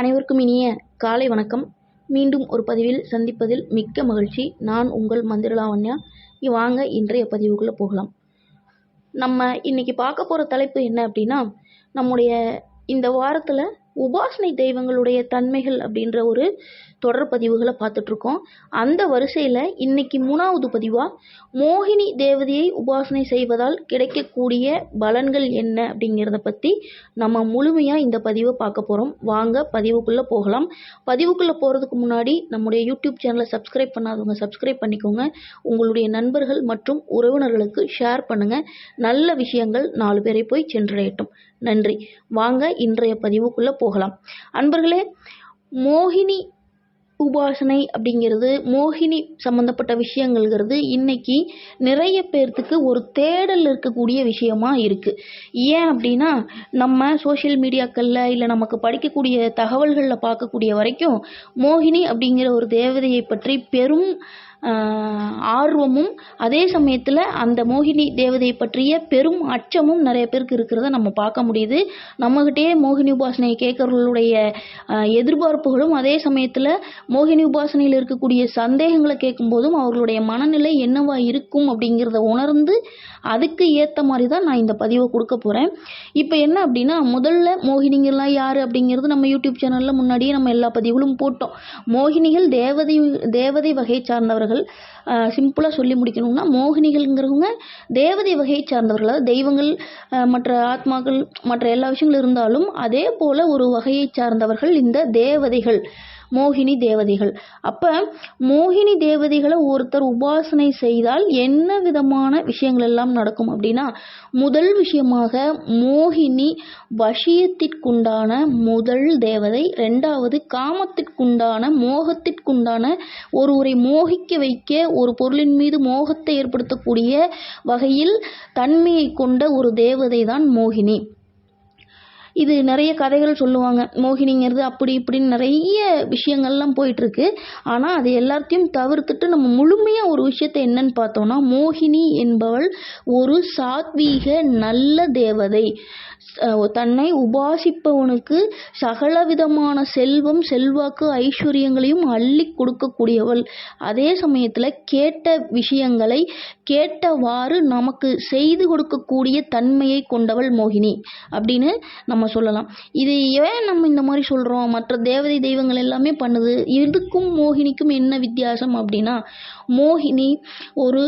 அனைவருக்கும் இனிய காலை வணக்கம். மீண்டும் ஒரு பதிவில் சந்திப்பதில் மிக்க மகிழ்ச்சி. நான் உங்கள் மந்திரலாவண்யா வாங்க இன்றைய பதிவுக்குள்ளே போகலாம். நம்ம இன்றைக்கி பார்க்க போகிற தலைப்பு என்ன அப்படின்னா நம்முடைய இந்த வாரத்தில் உபாசனை தெய்வங்களுடைய தன்மைகள் அப்படின்ற ஒரு தொடர் பதிவுகளை பார்த்துட்ருக்கோம். அந்த வரிசையில் இன்னைக்கு மூணாவது பதிவாக மோகினி தேவதையை உபாசனை செய்வதால் கிடைக்கக்கூடிய பலன்கள் என்ன அப்படிங்கிறத பற்றி நம்ம முழுமையாக இந்த பதிவை பார்க்க போகிறோம் வாங்க பதிவுக்குள்ளே போகலாம். பதிவுக்குள்ளே போகிறதுக்கு முன்னாடி நம்முடைய யூடியூப் சேனலை சப்ஸ்கிரைப் பண்ணாதவங்க சப்ஸ்கிரைப் பண்ணிக்கோங்க. உங்களுடைய நண்பர்கள் மற்றும் உறவினர்களுக்கு ஷேர் பண்ணுங்கள் நல்ல விஷயங்கள் நாலு பேரை போய் சென்றடையட்டும். நன்றி. வாங்க இன்றைய பதிவுக்குள்ளே போகலாம். அன்பர்களே மோகினி உபாசனை அப்படிங்கிறது மோகினி சம்மந்தப்பட்ட விஷயங்கள்ங்கிறது இன்னைக்கு நிறைய பேர்த்துக்கு ஒரு தேடல் இருக்கக்கூடிய விஷயமா இருக்கு. ஏன் அப்படின்னா நம்ம சோஷியல் மீடியாக்களில் இல்லை நமக்கு படிக்கக்கூடிய தகவல்களில் பார்க்கக்கூடிய வரைக்கும் மோகினி அப்படிங்கிற ஒரு தேவதையை பற்றி பெரும் ஆர்வமும் அதே சமயத்தில் அந்த மோகினி தேவதையை பற்றிய பெரும் அச்சமும் நிறைய பேருக்கு இருக்கிறத நம்ம பார்க்க முடியுது. நம்மக்கிட்டேயே மோகினி உபாசனையை கேட்கறவர்களுடைய எதிர்பார்ப்புகளும் அதே சமயத்தில் மோகினி உபாசனையில் இருக்கக்கூடிய சந்தேகங்களை கேட்கும்போதும் அவர்களுடைய மனநிலை என்னவா இருக்கும் அப்படிங்கிறத உணர்ந்து அதுக்கு ஏற்ற மாதிரி தான் நான் இந்த பதிவை கொடுக்க போகிறேன் இப்போ என்ன அப்படின்னா முதல்ல மோகினிங்கெல்லாம் யார் அப்படிங்கிறது நம்ம யூடியூப் சேனலில் முன்னாடியே நம்ம எல்லா பதிவுகளும் போட்டோம். மோகினிகள் தேவதை தேவதை வகை சார்ந்தவர்கள். கொண்டிருக்கிறார்கள் சிம்பிளாக சொல்லி முடிக்கணும்னா மோகினிகள்ங்கிறவங்க தேவதை வகையை சார்ந்தவர்கள் அதாவது தெய்வங்கள் மற்ற ஆத்மாக்கள் மற்ற எல்லா விஷயங்களும் இருந்தாலும் அதே போல் ஒரு வகையை சார்ந்தவர்கள் இந்த தேவதைகள் மோகினி தேவதைகள். அப்போ மோகினி தேவதைகளை ஒருத்தர் உபாசனை செய்தால் என்ன விதமான விஷயங்கள் எல்லாம் நடக்கும் அப்படின்னா முதல் விஷயமாக மோகினி வசியத்திற்குண்டான முதல் தேவதை ரெண்டாவது காமத்திற்குண்டான மோகத்திற்குண்டான ஒருவரை மோகிக்க வைக்க ஒரு பொருளின் மீது மோகத்தை ஏற்படுத்தக்கூடிய வகையில் தன்மையை கொண்ட ஒரு தேவதை தான் மோகினி. இது நிறைய கதைகள் சொல்லுவாங்க. மோகினிங்கிறது அப்படி இப்படின்னு நிறைய விஷயங்கள்லாம் போயிட்டுருக்கு. ஆனால் அது எல்லாத்தையும் தவிர்த்துட்டு நம்ம முழுமையாக ஒரு விஷயத்தை என்னன்னு பார்த்தோம்னா மோகினி என்பவள் ஒரு சாத்வீக நல்ல தேவதை. தன்னை உபாசிப்பவனுக்கு சகலவிதமான செல்வம் செல்வாக்கு ஐஸ்வர்யங்களையும் அள்ளி கொடுக்கக்கூடியவள். அதே சமயத்தில் கேட்ட விஷயங்களை கேட்டவாறு நமக்கு செய்து கொடுக்கக்கூடிய தன்மையை கொண்டவள் மோகினி அப்படின்னு நம்ம சொல்லலாம். இது ஏன் நம்ம இந்த மாதிரி சொல்கிறோம் மற்ற தேவதை தெய்வங்கள் எல்லாமே பண்ணுது. இதுக்கும் மோகினிக்கும் என்ன வித்தியாசம் அப்படின்னா மோகினி ஒரு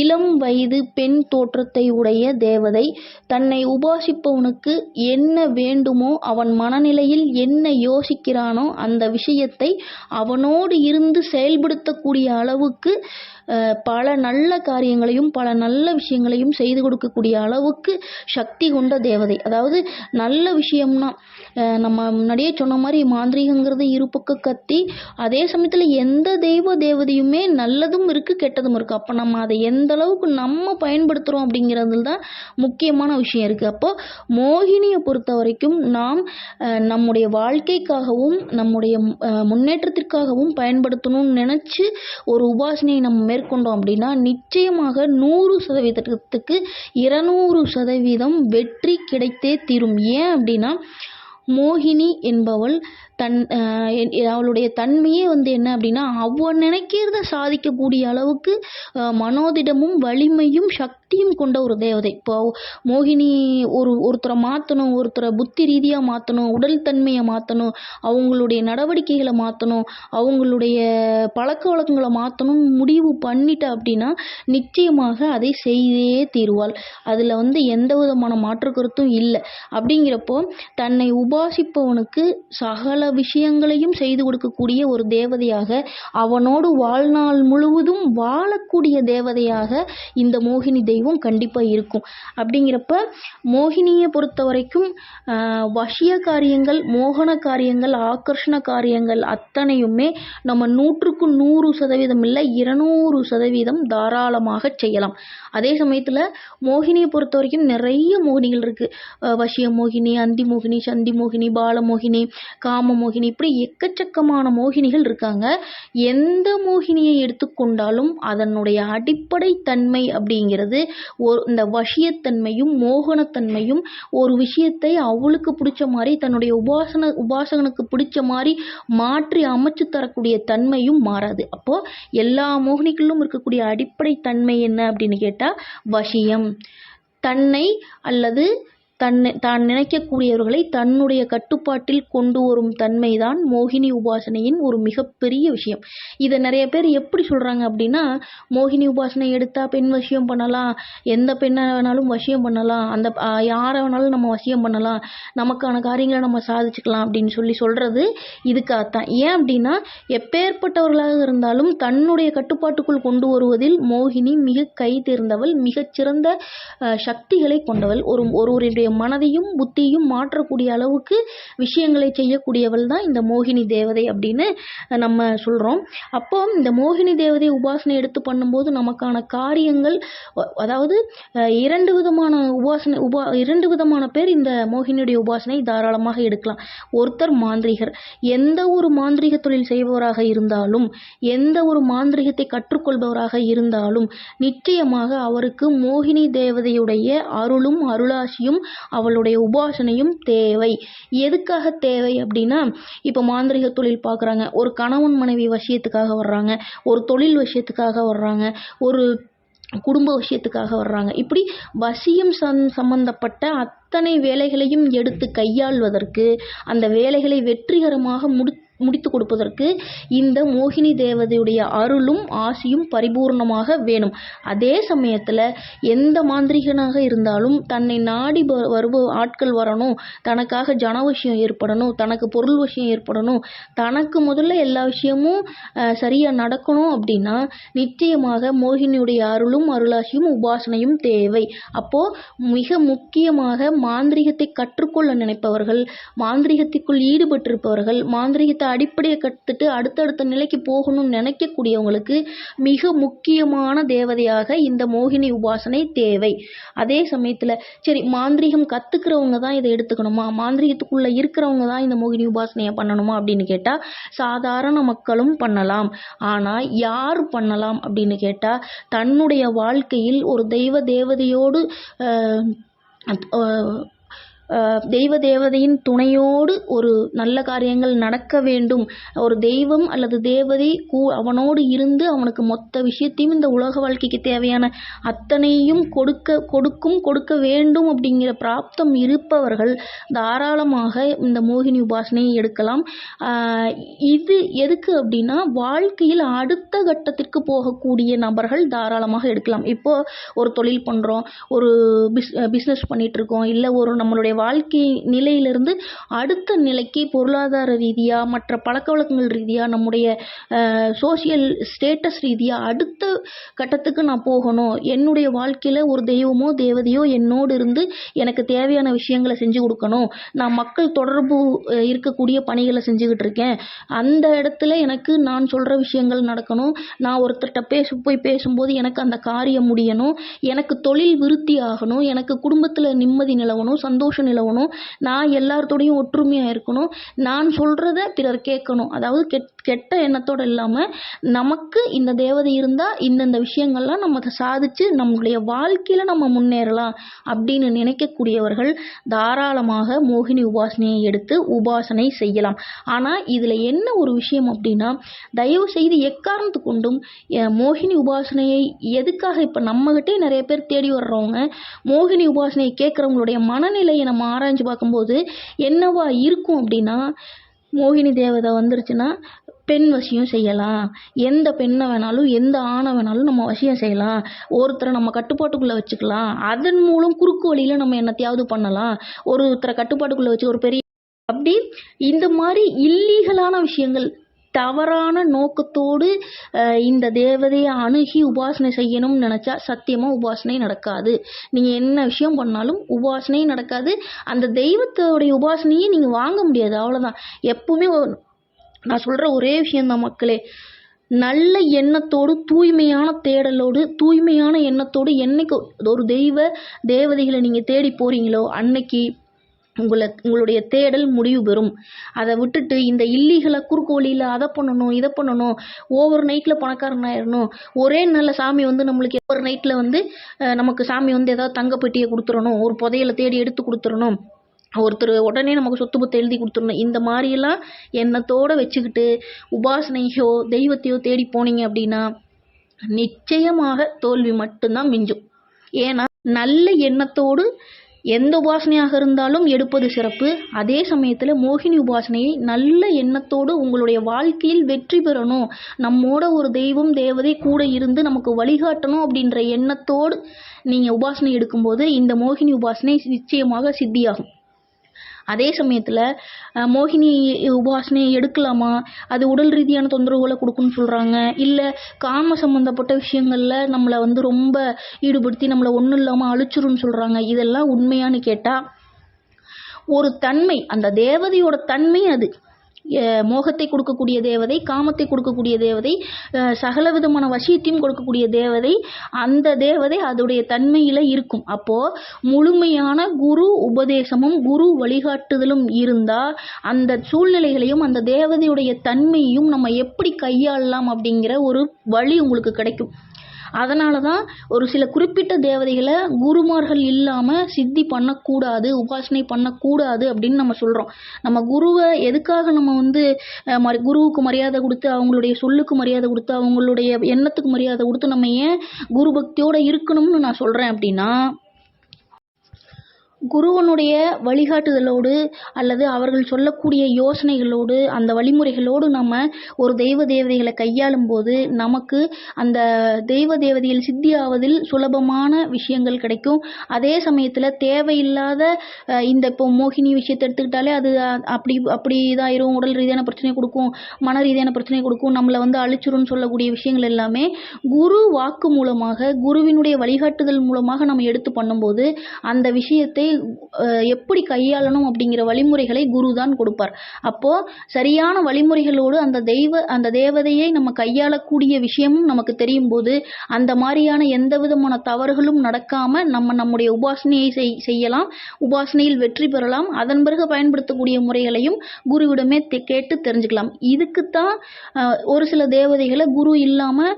இளம் வயது பெண் தோற்றத்தை உடைய தேவதை. தன்னை உபாசிப்பவனுக்கு என்ன வேண்டுமோ அவன் மனநிலையில் என்ன யோசிக்கிறானோ அந்த விஷயத்தை அவனோடு இருந்து செயல்படுத்தக்கூடிய அளவுக்கு பல நல்ல காரியங்களையும் பல நல்ல விஷயங்களையும் செய்து கொடுக்கக்கூடிய அளவுக்கு சக்தி கொண்ட தேவதை. அதாவது நல்ல விஷயம்னா நம்ம முன்னாடியே சொன்ன மாதிரி மாந்திரிகங்கிறது இருபக்க கத்தி அதே சமயத்தில் எந்த தெய்வ தேவதையுமே நல்லதும் இருக்குது கெட்டதும் இருக்குது அப்போ நம்ம அதை எந்த அளவுக்கு நம்ம பயன்படுத்துகிறோம் அப்படிங்கிறதுல தான் முக்கியமான விஷயம் இருக்குது அப்போது மோகினியை பொறுத்த வரைக்கும் நாம் நம்முடைய வாழ்க்கைக்காகவும் நம்முடைய முன்னேற்றத்திற்காகவும் பயன்படுத்தணும்னு நினச்சி ஒரு உபாசனையை நம்ம மேற்கொண்டோம் அப்படின்னா நிச்சயமாக நூறு சதவீதத்துக்கு இருநூறு சதவீதம் வெற்றி கிடைத்தே தீரும். ஏன் அப்படின்னா மோகினி என்பவள் தன் அவளுடைய தன்மையே வந்து என்ன அப்படின்னா அவள் நினைக்கிறத சாதிக்கக்கூடிய அளவுக்கு மனோதிடமும் வலிமையும் சக்தியும் கொண்ட ஒரு தேவதை. இப்போ மோகினி ஒரு ஒருத்தரை மாற்றணும் ஒருத்தரை புத்தி ரீதியாக மாற்றணும் உடல் தன்மையை மாற்றணும் அவங்களுடைய நடவடிக்கைகளை மாற்றணும் அவங்களுடைய பழக்க வழக்கங்களை மாற்றணும் முடிவு பண்ணிட்டா அப்படின்னா நிச்சயமாக அதை செய்தே தீருவாள். அதில் வந்து எந்த விதமான மாற்று கருத்தும் இல்லை. அப்படிங்கிறப்போ தன்னை உபாசிப்பவனுக்கு சகல விஷயங்களையும் செய்து கொடுக்கக்கூடிய ஒரு தேவதையாக அவனோடு வாழ்நாள் முழுவதும் வாழக்கூடிய தேவதையாக இந்த மோகினி தெய்வம் கண்டிப்பாக இருக்கும். அப்படிங்கிறப்ப மோகினியை பொறுத்த வரைக்கும் வசிய காரியங்கள் மோகன காரியங்கள் ஆக்கர்ஷண காரியங்கள் அத்தனையுமே நம்ம நூற்றுக்கு நூறு சதவீதம் இல்லை இருநூறு சதவீதம் தாராளமாக செய்யலாம். அதே சமயத்தில் மோகினியை பொறுத்த வரைக்கும் நிறைய மோகினிகள் இருக்குது வசிய மோகினி அந்தி மோகினி சந்தி மோகினி மோகினி பாலமோகினி காமமோகினி இப்படி எக்கச்சக்கமான மோகினிகள் இருக்காங்க. எந்த மோகினியை எடுத்துக்கொண்டாலும் அதனுடைய அடிப்படை தன்மை அப்படிங்கிறது ஒரு இந்த வசியத்தன்மையும் மோகனத்தன்மையும் ஒரு விஷயத்தை அவளுக்கு பிடிச்ச மாதிரி தன்னுடைய உபாசன உபாசகனுக்கு பிடிச்ச மாதிரி மாற்றி அமைச்சு தரக்கூடிய தன்மையும் மாறாது. அப்போ எல்லா மோகினிகளிலும் இருக்கக்கூடிய அடிப்படை தன்மை என்ன அப்படின்னு கேட்டால் வசியம். தன்னை அல்லது தன்னை தான் நினைக்கக்கூடியவர்களை தன்னுடைய கட்டுப்பாட்டில் கொண்டு வரும் தன்மைதான் மோகினி உபாசனையின் ஒரு மிகப்பெரிய விஷயம். இதை நிறைய பேர் எப்படி சொல்கிறாங்க அப்படின்னா மோகினி உபாசனை எடுத்தால் பெண் வசியம் பண்ணலாம் எந்த பெண்ணை வேணாலும் வசியம் பண்ணலாம் அந்த யாரை வேணாலும் நம்ம வசியம் பண்ணலாம் நமக்கான காரியங்களை நம்ம சாதிச்சுக்கலாம் அப்படின்னு சொல்லி சொல்கிறது இதுக்காகத்தான். ஏன் அப்படின்னா எப்பேற்பட்டவர்களாக இருந்தாலும் தன்னுடைய கட்டுப்பாட்டுக்குள் கொண்டு வருவதில் மோகினி மிக கை தேர்ந்தவள் மிகச்சிறந்த சக்திகளை கொண்டவள். ஒரு ஒருவருடைய மனதையும் புத்தியும் மாற்றக்கூடிய அளவுக்கு விஷயங்களை செய்யக்கூடியவள் தான் இந்த மோகினி தேவதை அப்படின்னு நம்ம சொல்கிறோம் அப்போ இந்த மோகினி தேவதை உபாசனை எடுத்து பண்ணும்போது நமக்கான காரியங்கள் அதாவது இரண்டு விதமான உபாசனை உபா இரண்டு விதமான பேர் இந்த மோகினியுடைய உபாசனை தாராளமாக எடுக்கலாம். ஒருத்தர் மாந்திரிகர். எந்த ஒரு மாந்திரிக தொழில் செய்பவராக இருந்தாலும் எந்த ஒரு மாந்திரிகத்தை கற்றுக்கொள்பவராக இருந்தாலும் நிச்சயமாக அவருக்கு மோகினி தேவதையுடைய அருளும் அருளாசியும் அவளுடைய உபாசனையும் தேவை. எதுக்காக தேவை அப்படின்னா இப்போ மாந்திரிக தொழில் பார்க்குறாங்க ஒரு கணவன் மனைவி வசியத்துக்காக வர்றாங்க. ஒரு தொழில் விஷயத்துக்காக வர்றாங்க. ஒரு குடும்ப விஷயத்துக்காக வர்றாங்க. இப்படி வசியம் சம் சம்பந்தப்பட்ட அத்தனை வேலைகளையும் எடுத்து கையாள்வதற்கு அந்த வேலைகளை வெற்றிகரமாக முடி முடித்து கொடுப்பதற்கு இந்த மோகினி தேவதையுடைய அருளும் ஆசியும் பரிபூர்ணமாக வேணும். அதே சமயத்தில் எந்த மாந்திரிகனாக இருந்தாலும் தன்னை நாடி வ- வருப ஆட்கள் வரணும். தனக்காக ஜன விஷயம் ஏற்படணும். தனக்கு பொருள் விஷயம் ஏற்படணும். தனக்கு முதல்ல எல்லா விஷயமும் சரியாக நடக்கணும் அப்படின்னா நிச்சயமாக மோகினியுடைய அருளும் அருளாசியும் உபாசனையும் தேவை. அப்போ மிக முக்கியமாக மாந்திரிகத்தை கற்றுக்கொள்ள நினைப்பவர்கள் மாந்திரிகத்திற்குள் ஈடுபட்டிருப்பவர்கள் மாந்திரிகத்தை அடிப்படையை கற்றுட்டு அடுத்தடுத்த நிலைக்கு போகணும்னு நினைக்கக்கூடியவங்களுக்கு மிக முக்கியமான தேவதையாக இந்த மோகினி உபாசனை தேவை. அதே சமயத்தில் சரி மாந்திரிகம் கற்றுக்கிறவங்க தான் இதை எடுத்துக்கணுமா? மாந்திரிகத்துக்குள்ளே இருக்கிறவங்க தான் இந்த மோகினி உபாசனையை பண்ணணுமா அப்படின்னு கேட்டால் சாதாரண மக்களும் பண்ணலாம். ஆனால் யார் பண்ணலாம் அப்படின்னு கேட்டால் தன்னுடைய வாழ்க்கையில் ஒரு தெய்வ தேவதையோடு தெய்வ தேவதையின் துணையோடு ஒரு நல்ல காரியங்கள் நடக்க வேண்டும். ஒரு தெய்வம் அல்லது தேவதை கூ அவனோடு இருந்து அவனுக்கு மொத்த விஷயத்தையும் இந்த உலக வாழ்க்கைக்கு தேவையான அத்தனையும் கொடுக்க கொடுக்கும் கொடுக்க வேண்டும் அப்படிங்கிற பிராப்தம் இருப்பவர்கள் தாராளமாக இந்த மோகினி உபாசனையை எடுக்கலாம். இது எதுக்கு அப்படின்னா வாழ்க்கையில் அடுத்த கட்டத்திற்கு போகக்கூடிய நபர்கள் தாராளமாக எடுக்கலாம். இப்போ ஒரு தொழில் பண்ணுறோம் ஒரு பிஸ் பிஸ்னஸ் பண்ணிட்டு இருக்கோம் இல்லை ஒரு நம்மளுடைய வாழ்க்கை நிலையிலிருந்து அடுத்த நிலைக்கு பொருளாதார ரீதியாக மற்ற பழக்க வழக்கங்கள் ரீதியாக நம்முடைய சோஷியல் ஸ்டேட்டஸ் ரீதியாக அடுத்த கட்டத்துக்கு நான் போகணும். என்னுடைய வாழ்க்கையில் ஒரு தெய்வமோ தேவதையோ என்னோடு இருந்து எனக்கு தேவையான விஷயங்களை செஞ்சு கொடுக்கணும். நான் மக்கள் தொடர்பு இருக்கக்கூடிய பணிகளை செஞ்சுக்கிட்டு இருக்கேன். அந்த இடத்துல எனக்கு நான் சொல்கிற விஷயங்கள் நடக்கணும். நான் ஒருத்தர்கிட்ட பேச போய் பேசும்போது எனக்கு அந்த காரியம் முடியணும். எனக்கு தொழில் விருத்தி ஆகணும். எனக்கு குடும்பத்தில் நிம்மதி நிலவணும். சந்தோஷம் நிலவணும். நான் எல்லார்த்தோடையும் ஒற்றுமையாக இருக்கணும். நான் சொல்கிறத பிறர் கேட்கணும். அதாவது கெட் கெட்ட எண்ணத்தோடு இல்லாமல் நமக்கு இந்த தேவதை இருந்தால் இந்தந்த விஷயங்கள்லாம் நம்ம சாதிச்சு நம்மளுடைய வாழ்க்கையில் நம்ம முன்னேறலாம் அப்படின்னு நினைக்கக்கூடியவர்கள் தாராளமாக மோகினி உபாசனையை எடுத்து உபாசனை செய்யலாம். ஆனால் இதில் என்ன ஒரு விஷயம் அப்படின்னா தயவு செய்து எக்காரணத்து கொண்டும் மோகினி உபாசனையை எதுக்காக இப்போ நம்மகிட்டே நிறைய பேர் தேடி வர்றவங்க மோகினி உபாசனையை கேட்குறவங்களுடைய மனநிலையை நம்ம ஆராய்ஞ்சு பார்க்கும்போது என்னவா இருக்கும் அப்படின்னா மோகினி தேவதை வந்துருச்சுன்னா பெண் வசியம் செய்யலாம். எந்த பெண்ணை வேணாலும் எந்த ஆணை வேணாலும் நம்ம வசியம் செய்யலாம். ஒருத்தரை நம்ம கட்டுப்பாட்டுக்குள்ளே வச்சுக்கலாம். அதன் மூலம் குறுக்கு வழியில் நம்ம என்னத்தையாவது பண்ணலாம். ஒருத்தரை கட்டுப்பாட்டுக்குள்ளே வச்சு ஒரு பெரிய அப்படி இந்த மாதிரி இல்லீகலான விஷயங்கள் தவறான நோக்கத்தோடு இந்த தேவதையை அணுகி உபாசனை செய்யணும்னு நினச்சா சத்தியமாக உபாசனை நடக்காது. நீங்கள் என்ன விஷயம் பண்ணாலும் உபாசனை நடக்காது. அந்த தெய்வத்தோடைய உபாசனையை நீங்கள் வாங்க முடியாது. அவ்வளோதான் எப்பவுமே நான் சொல்கிற ஒரே விஷயந்தான் மக்களே. நல்ல எண்ணத்தோடு தூய்மையான தேடலோடு தூய்மையான எண்ணத்தோடு என்னைக்கு ஒரு தெய்வ தேவதைகளை நீங்கள் தேடி போகிறீங்களோ அன்னைக்கு உங்களை உங்களுடைய தேடல் முடிவு பெறும். அதை விட்டுட்டு இந்த இல்லிகளை குறுக்கு வழியில் அதை பண்ணணும் இதை பண்ணணும் ஒவ்வொரு நைட்டில் பணக்காரன் ஆயிடணும் ஒரே நல்ல சாமி வந்து நம்மளுக்கு ஒவ்வொரு நைட்டில் வந்து நமக்கு சாமி வந்து ஏதாவது தங்கப்பெட்டியை கொடுத்துடணும் ஒரு புதையலை தேடி எடுத்து கொடுத்துடணும் ஒருத்தர் உடனே நமக்கு சொத்து பத்தை எழுதி கொடுத்துடணும் இந்த மாதிரியெல்லாம் எண்ணத்தோடு வச்சுக்கிட்டு உபாசனையோ தெய்வத்தையோ தேடி போனீங்க அப்படின்னா நிச்சயமாக தோல்வி மட்டும்தான் மிஞ்சும். ஏன்னா நல்ல எண்ணத்தோடு எந்த உபாசனையாக இருந்தாலும் எடுப்பது சிறப்பு. அதே சமயத்தில் மோகினி உபாசனையை நல்ல எண்ணத்தோடு உங்களுடைய வாழ்க்கையில் வெற்றி பெறணும். நம்மோட ஒரு தெய்வம் தேவதை கூட இருந்து நமக்கு வழிகாட்டணும் அப்படின்ற எண்ணத்தோடு நீங்கள் உபாசனை எடுக்கும்போது இந்த மோகினி உபாசனை நிச்சயமாக சித்தியாகும். அதே சமயத்தில் மோகினி உபாசனை எடுக்கலாமா? அது உடல் ரீதியான தொந்தரவுகளை கொடுக்குன்னு சொல்கிறாங்க இல்லை காம சம்மந்தப்பட்ட விஷயங்களில் நம்மளை வந்து ரொம்ப ஈடுபடுத்தி நம்மளை ஒன்றும் இல்லாமல் அழிச்சிரும்னு சொல்கிறாங்க இதெல்லாம் உண்மையான்னு கேட்டால் ஒரு தன்மை அந்த தேவதையோட தன்மை அது. மோகத்தை கொடுக்கக்கூடிய தேவதை காமத்தை கொடுக்கக்கூடிய தேவதை சகல விதமான வசியத்தையும் கொடுக்கக்கூடிய தேவதை அந்த தேவதை அதோடைய தன்மையில் இருக்கும். அப்போது முழுமையான குரு உபதேசமும் குரு வழிகாட்டுதலும் இருந்தால் அந்த சூழ்நிலைகளையும் அந்த தேவதையுடைய தன்மையையும் நம்ம எப்படி கையாளலாம் அப்படிங்கிற ஒரு வழி உங்களுக்கு கிடைக்கும். அதனால தான் ஒரு சில குறிப்பிட்ட தேவதைகளை குருமார்கள் இல்லாமல் சித்தி பண்ணக்கூடாது உபாசனை பண்ணக்கூடாது அப்படின்னு நம்ம சொல்கிறோம் நம்ம குருவை எதுக்காக நம்ம வந்து மரி- குருவுக்கு மரியாதை கொடுத்து அவங்களுடைய சொல்லுக்கு மரியாதை கொடுத்து அவங்களுடைய எண்ணத்துக்கு மரியாதை கொடுத்து நம்ம ஏன் குரு பக்தியோடு இருக்கணும்னு நான் சொல்கிறேன் அப்படின்னா குருவனுடைய வழிகாட்டுதலோடு அல்லது அவர்கள் சொல்லக்கூடிய யோசனைகளோடு அந்த வழிமுறைகளோடு நம்ம ஒரு தெய்வ தேவதைகளை கையாளும் போது நமக்கு அந்த தெய்வ தேவதையில் சித்தியாவதில் சுலபமான விஷயங்கள் கிடைக்கும். அதே சமயத்தில் தேவையில்லாத இந்த இப்போ மோகினி விஷயத்தை எடுத்துக்கிட்டாலே அது அப்படி அப்படி இதாயிரும். உடல் ரீதியான பிரச்சனை கொடுக்கும் மன ரீதியான பிரச்சனை கொடுக்கும். நம்மளை வந்து அழிச்சிரும்னு சொல்லக்கூடிய விஷயங்கள் எல்லாமே குரு வாக்கு மூலமாக குருவினுடைய வழிகாட்டுதல் மூலமாக நம்ம எடுத்து பண்ணும்போது அந்த விஷயத்தை அஹ், எப்படி கையாளணும் அப்படிங்கிற வழிமுறைகளை குரு தான் கொடுப்பார். அப்போ சரியான வழிமுறைகளோடு அந்த தெய்வ அந்த தேவதையை நம்ம கையாளக்கூடிய விஷயமும் நமக்கு தெரியும் போது அந்த மாதிரியான எந்த விதமான தவறுகளும் நடக்காமல் நம்ம நம்முடைய உபாசனையை செய் செய்யலாம் உபாசனையில் வெற்றி பெறலாம் அதன் பிறகு பயன்படுத்தக்கூடிய முறைகளையும் குருவிடமே கேட்டு தெரிஞ்சுக்கலாம். இதுக்குத்தான் ஒரு சில தேவதைகளை குரு இல்லாமல்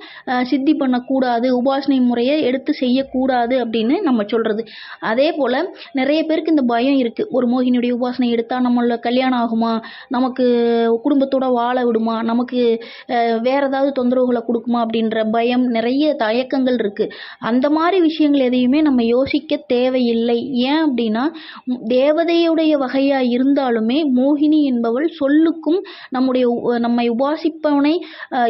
சித்தி பண்ணக்கூடாது உபாசனை முறையை எடுத்து செய்யக்கூடாது அப்படின்னு நம்ம சொல்றது. அதே போல நிறைய பேருக்கு இந்த பயம் இருக்குது ஒரு மோகினியுடைய உபாசனை எடுத்தால் நம்மள கல்யாணம் ஆகுமா? நமக்கு குடும்பத்தோட வாழ விடுமா? நமக்கு அஹ், வேற ஏதாவது தொந்தரவுகளை கொடுக்குமா? அப்படின்ற பயம் நிறைய தயக்கங்கள் இருக்குது அந்த மாதிரி விஷயங்கள் எதையுமே நம்ம யோசிக்க தேவையில்லை. ஏன் அப்படின்னா தேவதையுடைய வகையாக இருந்தாலுமே மோகினி என்பவள் சொல்லுக்கும் நம்முடைய உ- நம்மை உபாசிப்பவனை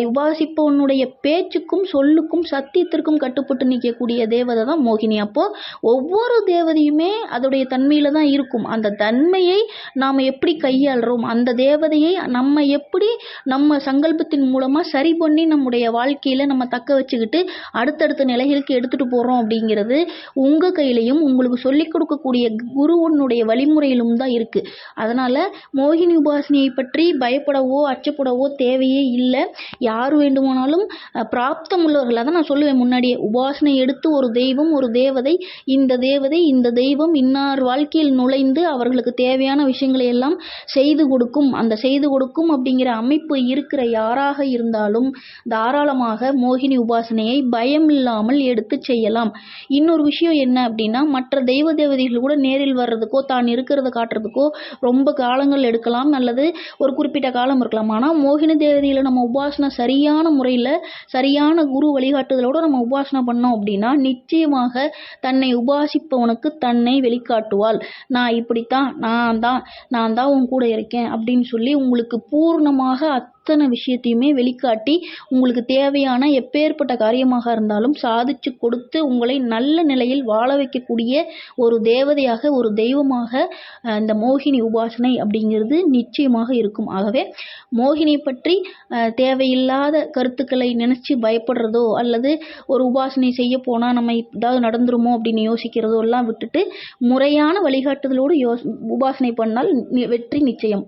உபாசிப்பவனுடைய பேச்சுக்கும் சொல்லுக்கும் சத்தியத்திற்கும் கட்டுப்பட்டு நிற்கக்கூடிய தேவதை தான் மோகினி. அப்போ ஒவ்வொரு தேவதையுமே அதோடைய தன்மையில தான் இருக்கும். அந்த தன்மையை நாம் எப்படி கையாளுறோம்? அந்த தேவதையை நம்ம எப்படி நம்ம சங்கல்பத்தின் மூலமாக சரி பண்ணி நம்முடைய வாழ்க்கையில் நம்ம தக்க வச்சுக்கிட்டு அடுத்தடுத்த நிலைகளுக்கு எடுத்துகிட்டு போகிறோம் அப்படிங்கிறது உங்கள் கையிலையும் உங்களுக்கு சொல்லிக் கொடுக்கக்கூடிய குருவனுடைய வழிமுறையிலும் தான் இருக்குது அதனால் மோகினி உபாசனையை பற்றி பயப்படவோ அச்சப்படவோ தேவையே இல்லை. யார் வேண்டுமானாலும் பிராப்தம் உள்ளவர்கள் தான் நான் சொல்லுவேன் முன்னாடியே. உபாசனை எடுத்து ஒரு தெய்வம் ஒரு தேவதை இந்த தேவதை இந்த தெய்வம் இன்னார் வாழ்க்கையில் நுழைந்து அவர்களுக்கு தேவையான விஷயங்களை எல்லாம் செய்து கொடுக்கும். அந்த செய்து கொடுக்கும் அப்படிங்கிற அமைப்பு இருக்கிற யாராக இருந்தாலும் தாராளமாக மோகினி உபாசனையை பயம் இல்லாமல் எடுத்து செய்யலாம். இன்னொரு விஷயம் என்ன அப்படின்னா மற்ற தெய்வ தேவதைகள் கூட நேரில் வர்றதுக்கோ தான் இருக்கிறத காட்டுறதுக்கோ ரொம்ப காலங்கள் எடுக்கலாம். அல்லது ஒரு குறிப்பிட்ட காலம் இருக்கலாம். ஆனால் மோகினி தேவதையில் நம்ம உபாசனை சரியான முறையில் சரியான குரு வழிகாட்டுதலோடு நம்ம உபாசனை பண்ணோம் அப்படின்னா நிச்சயமாக தன்னை உபாசிப்பவனுக்கு தன்னை வழிகாட்டுவாள். நான் இப்படித்தான் நான் தான் நான் தான் உன் கூட இருக்கேன் அப்படின்னு சொல்லி உங்களுக்கு பூர்ணமாக அத்தனை விஷயத்தையுமே வெளிக்காட்டி உங்களுக்கு தேவையான எப்பேற்பட்ட காரியமாக இருந்தாலும் சாதிச்சு கொடுத்து உங்களை நல்ல நிலையில் வாழ வைக்கக்கூடிய ஒரு தேவதையாக ஒரு தெய்வமாக இந்த மோகினி உபாசனை அப்படிங்கிறது நிச்சயமாக இருக்கும். ஆகவே மோகினி பற்றி தேவையில்லாத கருத்துக்களை நினைச்சு பயப்படுறதோ அல்லது ஒரு உபாசனை செய்ய போனால் நம்ம ஏதாவது நடந்துருமோ அப்படின்னு யோசிக்கிறதோ எல்லாம் விட்டுட்டு முறையான வழிகாட்டுதலோடு யோ உபாசனை பண்ணால் நி- வெற்றி நிச்சயம்.